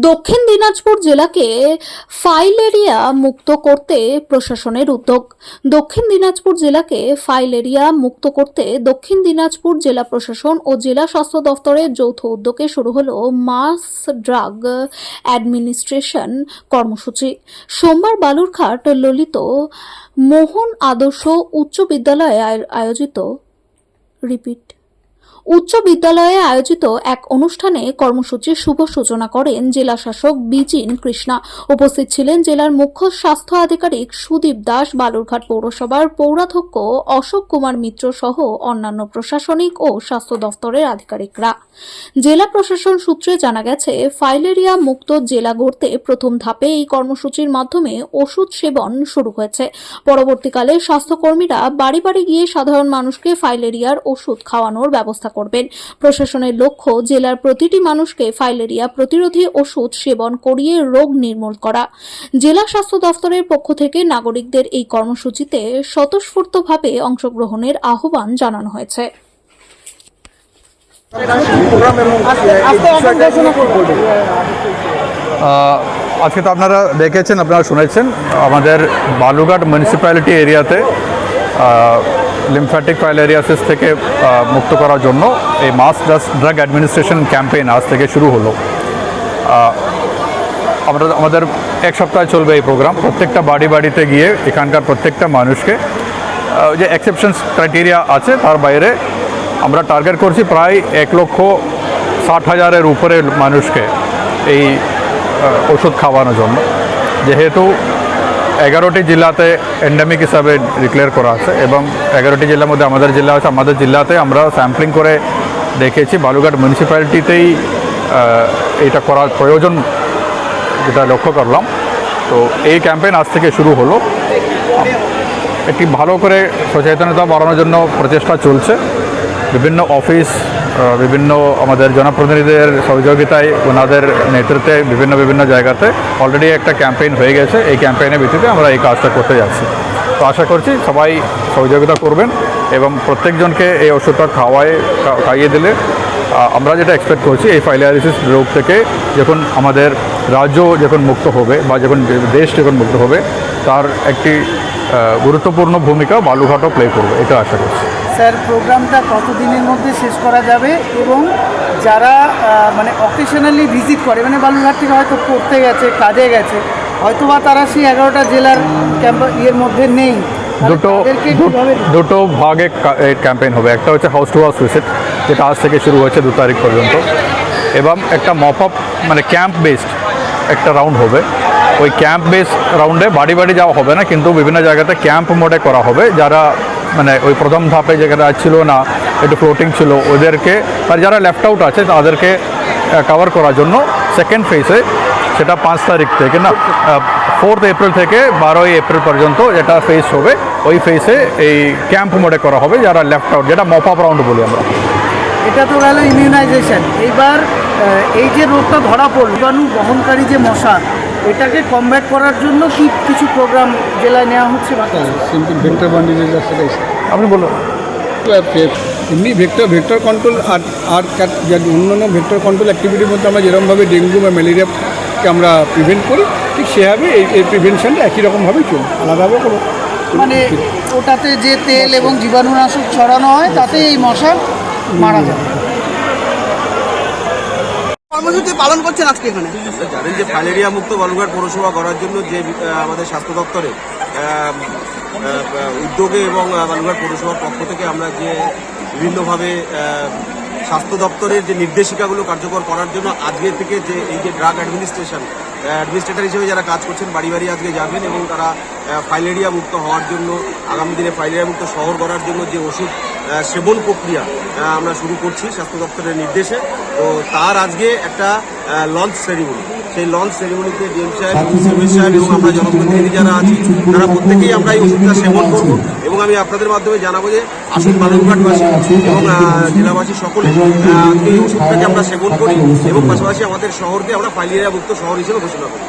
দক্ষিণ দিনাজপুর জেলাকে ফাইলেরিয়া মুক্ত করতে প্রশাসনের উদ্যোগ। দক্ষিণ দিনাজপুর জেলাকে ফাইলেরিয়া মুক্ত করতে দক্ষিণ দিনাজপুর জেলা প্রশাসন ও জেলা স্বাস্থ্য দফতরের যৌথ উদ্যোগে শুরু হলো মাস ড্রাগ অ্যাডমিনিস্ট্রেশন কর্মসূচি। সোমবার বালুরঘাট ললিত মোহন আদর্শ উচ্চ বিদ্যালয়ে আয়- আয়োজিত। রিপিট। উচ্চ বিদ্যালয়ে আয়োজিত এক অনুষ্ঠানে কর্মসূচির শুভ সূচনা করেন জেলা শাসক বিজিন কৃষ্ণা। উপস্থিত ছিলেন জেলার মুখ্য স্বাস্থ্য আধিকারিক সুদীপ দাস, বালুরঘাট পৌরসভার পৌরাধ্যক্ষ অশোক কুমার মিত্র সহ অন্যান্য প্রশাসনিক ও স্বাস্থ্য দফতরের আধিকারিকরা। জেলা প্রশাসন সূত্রে জানা গেছে, ফাইলেরিয়া মুক্ত জেলা গড়তে প্রথম ধাপে এই কর্মসূচির মাধ্যমে ওষুধ সেবন শুরু হয়েছে। পরবর্তীকালে স্বাস্থ্যকর্মীরা বাড়ি বাড়ি গিয়ে সাধারণ মানুষকে ফাইলেরিয়ার ওষুধ খাওয়ানোর ব্যবস্থা করবেন। প্রশাসনের লক্ষ্য, জেলার প্রতিটি মানুষকে ফাইলেরিয়া প্রতিরোধী ওষুধ সেবন করিয়ে রোগ নির্মূল করা। জেলা স্বাস্থ্য দফতরের পক্ষ থেকে নাগরিকদের এই কর্মসূচিতে স্বতঃস্ফূর্তভাবে অংশগ্রহণের আহ্বান জানানো হয়েছে। আজকে তো আপনারা দেখেছেন, আপনারা শুনেছেন, আমাদের বালুঘাট মিউনিসিপ্যালিটি এরিয়াতে লিমফ্যাটিক ফাইলেরিয়াসিস থেকে মুক্ত করার জন্য এই মাস ড্রাগ অ্যাডমিনিস্ট্রেশন ক্যাম্পেইন আজ থেকে শুরু হলো। আমরা আমাদের এক সপ্তাহ চলবে এই প্রোগ্রাম প্রত্যেকটা বাড়ি বাড়িতে গিয়ে এখানকার প্রত্যেকটা মানুষকে যে এক্সেপশনস ক্রাইটেরিয়া আছে তার বাইরে আমরা টার্গেট করছি প্রায় এক লক্ষ ষাট হাজারের উপরে মানুষকে এই ওষুধ খাওয়ানোর জন্য। যেহেতু এগারোটি জেলাতে এন্ডেমিক হিসাবে ডিক্লেয়ার করা আছে এবং এগারোটি জেলার মধ্যে আমাদের জেলা আছে আমাদের জেলাতে আমরা স্যাম্পলিং করে দেখেছি। বালুঘাট মিউনিসিপ্যালিটিতেই এটা করার প্রয়োজন যেটা লক্ষ্য করলাম। তো এই ক্যাম্পেইন আজ থেকে শুরু হলো। একটি ভালো করে সচেতনতা বাড়ানোর জন্য প্রচেষ্টা চলছে। বিভিন্ন অফিস বিভিন্ন আমাদের জনপ্রতিনিধিদের সহযোগিতায় ওনাদের নেতৃত্বে বিভিন্ন বিভিন্ন জায়গাতে অলরেডি একটা ক্যাম্পেইন হয়ে গেছে। এই ক্যাম্পেইনের ভিত্তিতে আমরা এই কাজটা করতে যাচ্ছি। তো আশা করছি সবাই সহযোগিতা করবেন এবং প্রত্যেকজনকে এই ওষুধটা খাওয়ায় খাইয়ে দিলে আমরা যেটা এক্সপেক্ট করছি এই ফাইলিয়ারিসিস রোগ থেকে যখন আমাদের রাজ্য যখন মুক্ত হবে বা যখন দেশ যখন মুক্ত হবে, তার একটি গুরুত্বপূর্ণ ভূমিকা বালুঘাটও প্লে করবে, এটা আশা করছি। স্যার প্রোগ্রামটা কত দিনের মধ্যে শেষ করা যাবে এবং যারা মানে অকেশনালি ভিজিট করে মানে বালুরঘাট থেকে হয়তো পড়তে গেছে কাজে গেছে হয়তো বা তারা সেই এগারোটা জেলার ক্যাম্প ইয়ের মধ্যে নেই। দুটো দুটো ভাগে ক্যাম্পেইন হবে। একটা হচ্ছে হাউস টু হাউস ভিজিট যেটা আজ থেকে শুরু হয়েছে দু তারিখ পর্যন্ত। এবং একটা মপ আপ মানে ক্যাম্প বেসড একটা রাউন্ড হবে। ওই ক্যাম্প বেস রাউন্ডে বাড়ি বাড়ি যাওয়া হবে না কিন্তু বিভিন্ন জায়গাতে ক্যাম্প মোডে করা হবে। যারা মানে ওই প্রথম ধাপে যেটা ছিল না, একটু ফ্লোটিং ছিল, ওদেরকে আর যারা লেফট আউট আছে, তাদেরকে কভার করার জন্য সেকেন্ড ফেজে সেটা পাঁচ তারিখ থেকে না ফোর্থ এপ্রিল থেকে বারোই এপ্রিল পর্যন্ত যেটা ফেস হবে, ওই ফেসে এই ক্যাম্প মোডে করা হবে, যারা লেফট আউট যেটা মপ রাউন্ড বলি আমরা। এটা তো গেল ইমিউনাইজেশন এইবার এই যে রোগটা ধরা পড়ল বহনকারী যে মশা এটাকে কমব্যাট করার জন্য কি কিছু প্রোগ্রাম জেলায় নেওয়া হচ্ছে বা সিম্পল ভেক্টর বন্ডিজের সেটাই আপনি বলুন। এমনি ভেক্টর ভেক্টর কন্ট্রোল আর আর অন্যান্য ভেক্টর কন্ট্রোল অ্যাক্টিভিটির মধ্যে আমরা যেরকমভাবে ডেঙ্গু বা ম্যালেরিয়াকে আমরা প্রিভেন্ট করি ঠিক সেভাবে এই এই প্রিভেনশনটা একই রকমভাবেই চলবে আলাদাভাবে কোনো মানে ওটাতে যে তেল এবং জীবাণুনাশক ছড়ানো হয় তাতে এই মশা মারা যায় পালন করছেন আজকে জানেন যে ফাইলেরিয়া মুক্ত বালুঘাট পৌরসভা করার জন্য যে আমাদের স্বাস্থ্য দপ্তরে উদ্যোগে এবং বালুঘাট পৌরসভার পক্ষ থেকে আমরা যে বিভিন্নভাবে স্বাস্থ্য দপ্তরের যে নির্দেশিকাগুলো কার্যকর করার জন্য আজকে থেকে যে এই যে ড্রাগ অ্যাডমিনিস্ট্রেশন অ্যাডমিনিস্ট্রেটর হিসেবে যারা কাজ করছেন বাড়ি বাড়ি আজকে যাবেন এবং তারা ফাইলেরিয়া মুক্ত হওয়ার জন্য, আগামী দিনে ফাইলেরিয়া মুক্ত শহর করার জন্য যে ওষুধ সেবন প্রক্রিয়া আমরা শুরু করছি স্বাস্থ্য দপ্তরের নির্দেশে। তো তার আজকে একটা লঞ্চ সেরিমনি সেই লঞ্চ সেরিমনিতে ডিএম সাহেব সাহেব এবং আমরা জনপ্রতিনিধি যারা আছি তারা প্রত্যেকেই আমরা এই ওষুধটা সেবন করব এবং আমি আপনাদের মাধ্যমে জানাব যে আসুন বালুরঘাটবাসী এবং জেলাবাসী সকলে এই ওষুধটাকে আমরা সেবন করি এবং পাশাপাশি আমাদের শহরকে আমরা ফাইলিয়া মুক্ত শহর হিসেবে ঘোষণা করি।